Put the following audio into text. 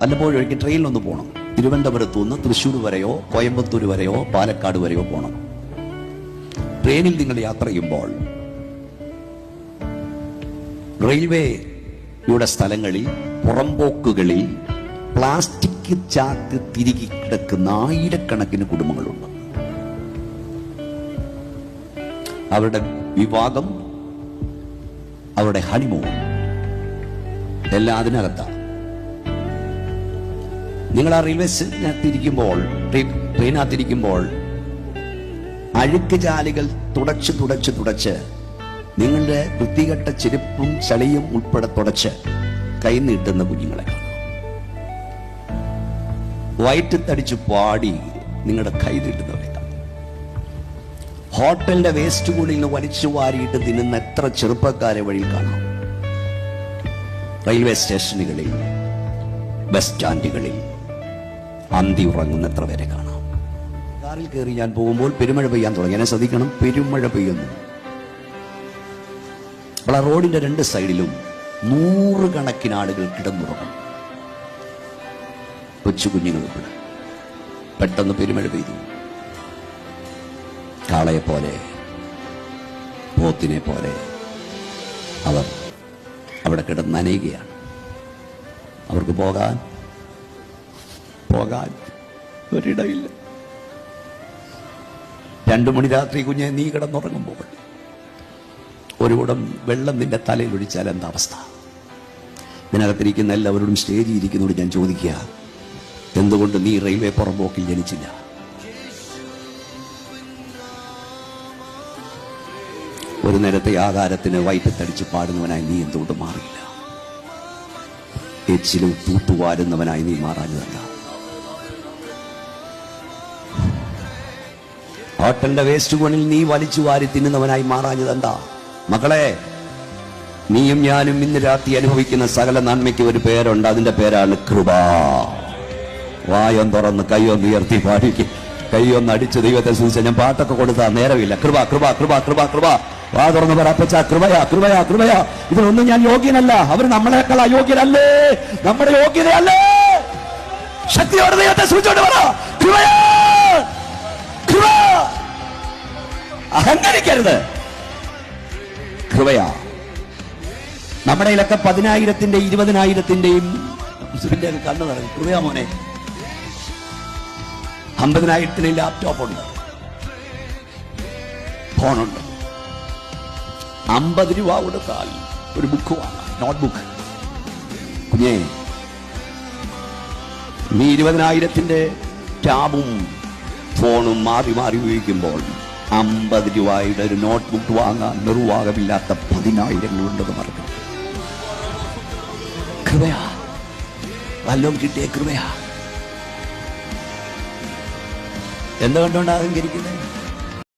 വല്ലപ്പോഴും ഒരിക്കൽ ട്രെയിനിലൊന്ന് പോകണം തിരുവനന്തപുരത്തു നിന്ന് തൃശ്ശൂർ വരെയോ കോയമ്പത്തൂർ വരെയോ പാലക്കാട് വരെയോ പോകണം ട്രെയിനിൽ നിങ്ങൾ യാത്ര ചെയ്യുമ്പോൾ റെയിൽവേയുടെ സ്ഥലങ്ങളിൽ പുറംപോക്കുകളിൽ പ്ലാസ്റ്റിക് ചാക്ക് തിരികെ കിടക്കുന്ന ആയിരക്കണക്കിന് കുടുംബങ്ങളുണ്ട്. അവരുടെ വിവാഹം അവരുടെ ഹണിമൂൺ എല്ലാ അതിനകത്താണ് നിങ്ങൾ ആ റെയിൽവേ സ്റ്റേഷനകത്തിരിക്കുമ്പോൾ ട്രെയിനകത്തിരിക്കുമ്പോൾ അഴുക്ക് ചാലുകൾ തുടച്ച് തുടച്ച് തുടച്ച് നിങ്ങളുടെ വൃത്തികെട്ട ചെരുപ്പും ചളിയും ഉൾപ്പെടെ തുടച്ച് കൈ നീട്ടുന്ന കുഞ്ഞുങ്ങളെ വയറ്റത്തടിച്ച് പാടി നിങ്ങളുടെ കൈ നീട്ടുന്നവരെ ഹോട്ടലിന്റെ വേസ്റ്റ് കൂടി നിന്ന് വലിച്ചു വാരിയിട്ട് തിന്നുന്ന എത്ര ചെറുപ്പക്കാരെ വഴിയിൽ കാണാം. റെയിൽവേ സ്റ്റേഷനുകളിൽ ബസ് സ്റ്റാൻഡുകളിൽ അന്തി ഉറങ്ങുന്നത്ര വരെ കാണാം. കാറിൽ കയറി ഞാൻ പോകുമ്പോൾ പെരുമഴ പെയ്യാൻ തുടങ്ങി. എന്നെ ശ്രദ്ധിക്കണം പെരുമഴ പെയ്യുന്നു. അപ്പോൾ ആ റോഡിന്റെ രണ്ട് സൈഡിലും നൂറുകണക്കിന് ആളുകൾ കിടന്നുറങ്ങും. കൊച്ചു കുഞ്ഞുങ്ങൾ ഉൾപ്പെടെ പെട്ടെന്ന് പെരുമഴ പെയ്തു. കാളയെ പോലെ പോത്തിനെ പോലെ അവർ അവിടെ കിടന്ന് നനയുകയാണ് അവർക്ക് പോകാൻ പോകാൻ ഒരിടയില്ല. രണ്ടു മണി രാത്രി കുഞ്ഞെ നീ കിടന്നുറങ്ങുമ്പോൾ ഒരു കൂടം വെള്ളം നിന്റെ തലയിൽ ഒഴിച്ചാൽ എന്താ അവസ്ഥ? ഇതിനകത്തിരിക്കുന്ന എല്ലാവരോടും സ്റ്റേജിൽ ഇരിക്കുന്നോട് ഞാൻ ചോദിക്കുക എന്തുകൊണ്ട് നീ റെയിൽവേ പുറമ്പോക്കിൽ ജനിച്ചില്ല? ഒരു നേരത്തെ ആകാരത്തിന് വൈറ്റത്തടിച്ച് പാടുന്നവനായി നീ എന്തുകൊണ്ട് മാറിയില്ല? എച്ചിലും തൂത്തുവാരുന്നവനായി നീ മാറാഞ്ഞതല്ല. ഹോട്ടലിന്റെ വേസ്റ്റ് കോണിൽ നീ വലിച്ചു വാരി തിന്നുന്നവനായി മാറാഞ്ഞതെന്താ? മക്കളെ നീയും ഞാനും ഇന്ന് രാത്രി അനുഭവിക്കുന്ന സകല നന്മയ്ക്ക് ഒരു പേരുണ്ട്. അതിന്റെ പേരാണ് കൃപ. വായം തുറന്ന് കൈയൊന്ന് ഉയർത്തി പാടിക്ക് കൈയൊന്ന് അടിച്ച് ദൈവത്തെ സൂചിച്ച ഞാൻ പാട്ടൊക്കെ കൊടുത്താ നേരമില്ല. കൃപ കൃപ കൃപ കൃപ കൃപ. വാ തുറന്ന് പറപ്പച്ച കൃപയാ കൃപയാ കൃപയാ. ഇതിനൊന്നും ഞാൻ യോഗ്യനല്ല. അവർ നമ്മളെക്കാൾ അയോഗ്യനല്ലേ നമ്മുടെ യോഗ്യതയല്ലേ? ശക്തിയോടെ ദൈവത്തെ സൂചിച്ചോണ്ട് പറ കൃപയാ. അഹങ്കരിക്കരുത്. കൃപയാ. നമ്മുടെ ഇലക്കം പതിനായിരത്തിന്റെ ഇരുപതിനായിരത്തിന്റെയും കണ്ണു നിറഞ്ഞു. കൃപയാ മോനെ. അമ്പതിനായിരത്തിന് ലാപ്ടോപ്പ് ഉണ്ട്. ഫോണുണ്ട് അമ്പത് രൂപ കൊടുത്താൽ ഒരു ബുക്ക് വാങ്ങാം. നോട്ട്ബുക്ക് കുഞ്ഞേ നീ ഇരുപതിനായിരത്തിന്റെ ടാബും ഫോണും മാറി മാറി ഉപയോഗിക്കുമ്പോൾ അമ്പത് രൂപയുടെ ഒരു നോട്ട് ബുക്ക് വാങ്ങാൻ നിർവാഹമില്ലാത്ത പതിനായിരങ്ങളുണ്ടെന്ന് പറഞ്ഞു. കൃപയാ വല്ലതും കിട്ടിയ കൃപയാ. എന്തുകൊണ്ടാണ് അഹങ്കരിക്കുന്നത്